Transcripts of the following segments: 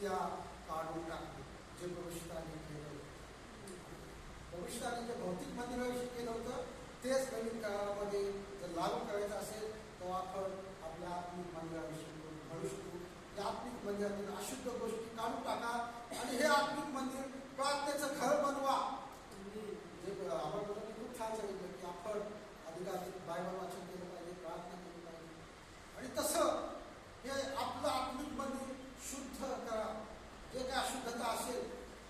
त्या काढून टाकणे जे भविष्यताने केलं होतं. जे भौतिक मंदिराविषयी केलं होतं तेच नवीन काळामध्ये जर लागू करायचं असेल तर आपण आपल्या आत्मिक मंदिराविषयी म्हणू शकतो. या आत्मिक मंदिरातील अशुद्ध गोष्टी काढून टाका आणि हे आत्मिक मंदिर प्रार्थनेचं घर बनवा. जे आपण खूप छान सांगितलं की आपण अधिकाधिक बायबल वाचन केलं पाहिजे प्रार्थना केली पाहिजे आणि तसं हे आपलं आत्मिक मंदिर शुद्ध करा जे काय अशुद्धता असेल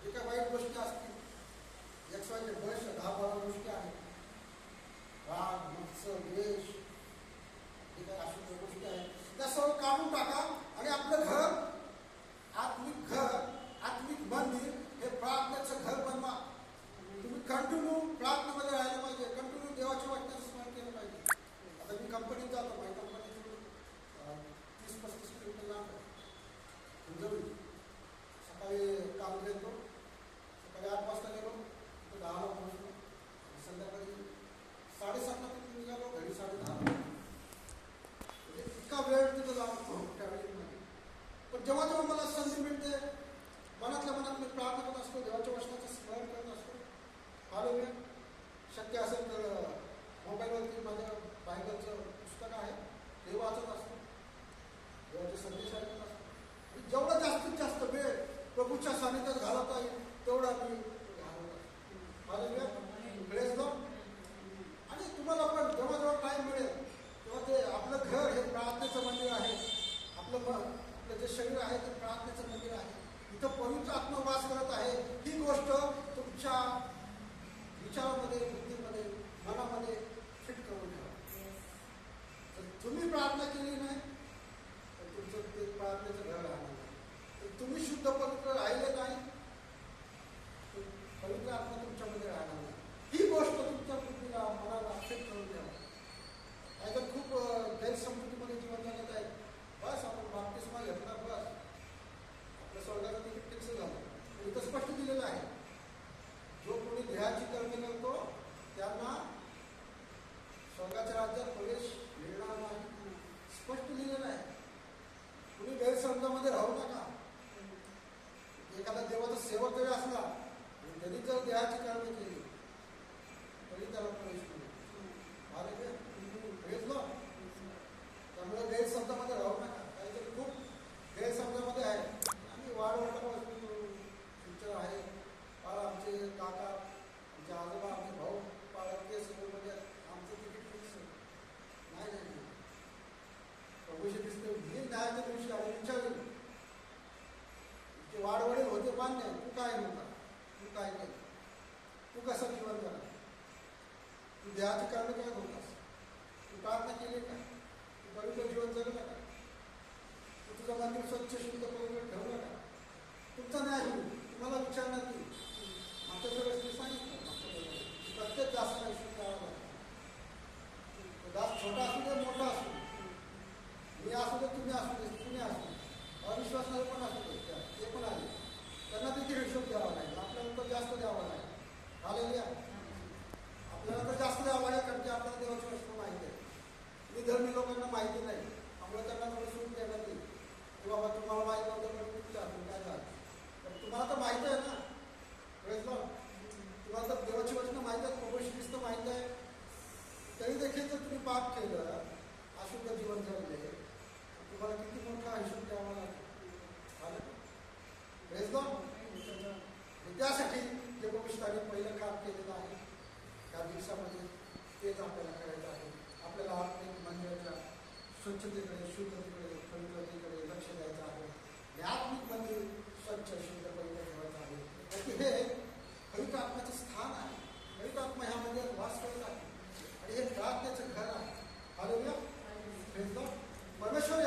जे काही वाईट गोष्टी असतील एक वाय बस दहा बारा गोष्टी आहेत. राग मत्स्य द्वेष जे काही अशुद्ध गोष्टी आहेत त्या सर्व काढून टाका आणि आपलं घर आत्मिक घर आत्मिक मंदिर हे प्रार्थनेचं घर बनवा. तुम्ही कंटिन्यू प्रार्थनेमध्ये राहिलं पाहिजे. कंटिन्यू देवाच्या वाटण्याचं मनातल्या मनात मी प्रार्थना करत असतो देवाच्या वचनाचं स्मरण करत असतो. आलो शक्य असेल तर मोबाईलवरती माझ्या बायबलचं पुस्तक आहे ते वाचत असतो. देवाचे संदेश आहे असतो आणि जेवढा जास्तीत जास्त वेळ प्रभूच्या सानिध्यात घालवता येईल तेवढा मी घालवत असतो फार वेळ वेळेस जाऊन आणि तुम्हाला पण जेव्हा जेव्हा टाईम मिळेल तेव्हा ते आपलं घर हे प्रार्थनेचं मंदिर आहे आपलं मन आपलं जे शरीर आहे ते प्रार्थनेचं मंदिर आहे इथं पवित्र आत्मा वास करत आहे ही गोष्ट तुमच्या विचारामध्ये बुद्धीमध्ये मनामध्ये फिट करून ठेवा. तर तुम्ही प्रार्थना केली नाही तर तुमचं ते प्रार्थनेचं घर राहणार नाही तर तुम्ही शुद्ध पवित्र राहिले नाही तर पवित्र आत्मा तुमच्यामध्ये राहणार नाही ही गोष्ट तुमच्या बुद्धीला मनाला फिट करून ठेवा नाहीतर खूप अं, गैरसमजुतीमध्ये जीवन जगत आहे बस आपण बाप्तिस्मा घेतला बस आपल्या स्वर्गाचं तिकीट फिक्स झालं पण इथं स्पष्ट दिलेलं आहे जो कोणी देहाची कर्मे करतो त्यांना स्वर्गाच्या राज्यात प्रवेश मिळणार नाही स्पष्ट लिहिलेलं आहे कुणी राहू नका. एखादा देवाचा सेवक जरी असला तरी जर देहाची कर्मे केली तरी त्याला प्रवेश मिळेल आले भेटलो त्यामुळे गैरसमजामध्ये राहू नका काहीतरी खूप गैरसमजामध्ये आहे आम्ही वाढवण्यापासून फ्युचर आहे फार आमचे काका आमचे आजोबा आमचे भाऊ पाळतीय स्कूलमध्ये आमचं तिकीट फिक्स नाही नाही नाही. प्रभूशी दिसते मी न्यायाच्या दिवशी आणि विचारले जे वाडवडील होते मान्य आहे. तू काय म्हणता तू काय केलं तू कसं जीवन जगा तू म्हणजे देहाचं कारण काय होतास तू प्रार्थना केली का? तू पवित्र जीवन जगलं का? तू तुझं मंदिर स्वच्छ शुद्ध पवित्र ठेवलं का? तुमचा न्याय होईल. तुम्हाला विचारणार की मागच्या वेळेस मी सांगितलं. प्रत्येक दासाला आयुष्य करावं लागतं दास छोटा असू दे मोठा असू मी असू दे तुम्ही असू दे तुम्ही असू दे. पण असू दे? ते पण आले त्यांना देखील हिशोब द्यावा लागेल आपल्याला तर जास्त द्यावा लागेल आलेल्या आपल्याला तर जास्त द्यावं लागेल कारण की आपल्याला देवाची वस्तू माहिती आहे विधर्मी लोकांना माहिती नाही त्यामुळे त्यांना थोडं सूट देण्यात येईल की बाबा तुम्हाला माहीत नव्हतं पण तुम्ही विचारून काय झालं तर तुम्हाला तर माहिती आहे ना Praise Lord. तुम्हाला तर देवाची वचनं माहिती आहेत प्रभू शिस्त माहिती आहे तरी देखील जर तुम्ही पाप केलं अशुद्ध जीवन जगले तुम्हाला किती मोठा हिशोब द्यावा लागेल? त्यासाठी जे भविष्याने पहिलं काम केलेलं आहे त्या दिवसामध्ये तेच आपल्याला करायचं आहे. आपल्याला आर्थिक मंदिराच्या स्वच्छतेकडे शुद्धतेकडे पवित्रतेकडे लक्ष द्यायचं आहे. आणि Мы начнем